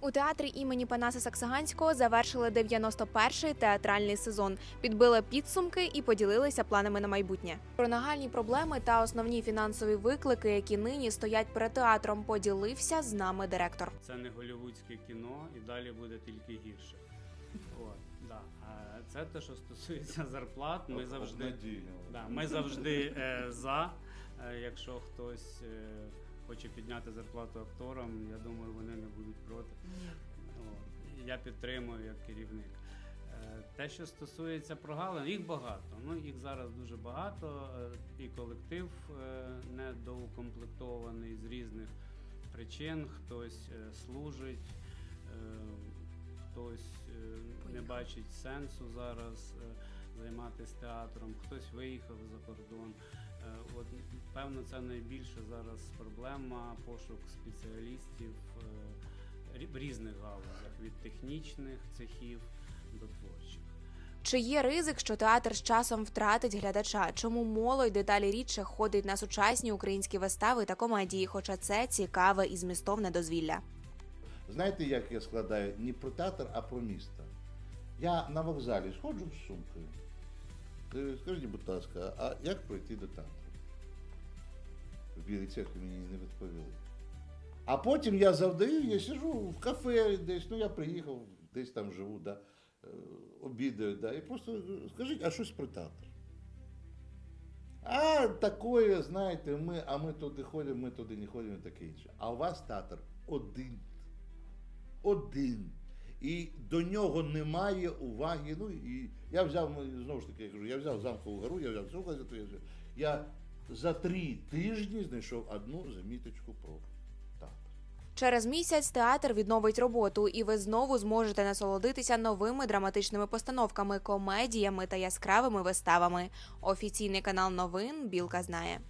У театрі імені Панаса Саксаганського завершили 91-й театральний сезон, підбили підсумки і поділилися планами на майбутнє. Про нагальні проблеми та основні фінансові виклики, які нині стоять перед театром, поділився з нами директор. Це не голівудське кіно, і далі буде тільки гірше. От, да. А це те, що стосується зарплат. Ми завжди, да, ми завжди е, за. Е, якщо хтось е, хоче підняти зарплату акторам, я думаю, вони не будуть проти. От. Я підтримую як керівник. Е, Те, що стосується прогалин, їх багато. Ну їх зараз дуже багато. е, І колектив е, недоукомплектований з різних причин. Хтось служить, хтось не бачить сенсу зараз займатися театром, хтось виїхав за кордон. Е, От певно, це найбільша зараз проблема пошук спеціалістів е, в різних галузях від технічних цехів до творчих. Чи є ризик, що театр з часом втратить глядача? Чому молодь дедалі рідше ходить на сучасні українські вистави та комедії? Хоча це цікаве і змістовне дозвілля. Знаєте, як я складаю не про театр, а про місто. Я на вокзалі сходжу з сумкою. Е, Скажіть, будь ласка, а як пройти до театру? В білій церкві мені не відповіли. А потім я завдаю, я сижу в кафе десь, ну я приїхав, десь там живу, да, е, обідаю, да, і просто скажіть, а щось про театр? А такое, знаєте, ми, а ми туди ходимо, ми туди не ходимо таке інше. А у вас театр один. Один. І до нього немає уваги. Ну і я взяв, ну, знову ж таки, я кажу, я взяв замкову гору, я взяв цю газету, я взяв. Я за три тижні знайшов одну заміточку про театр. Через місяць театр відновить роботу, і ви знову зможете насолодитися новими драматичними постановками, комедіями та яскравими виставами. Офіційний канал новин Білка знає.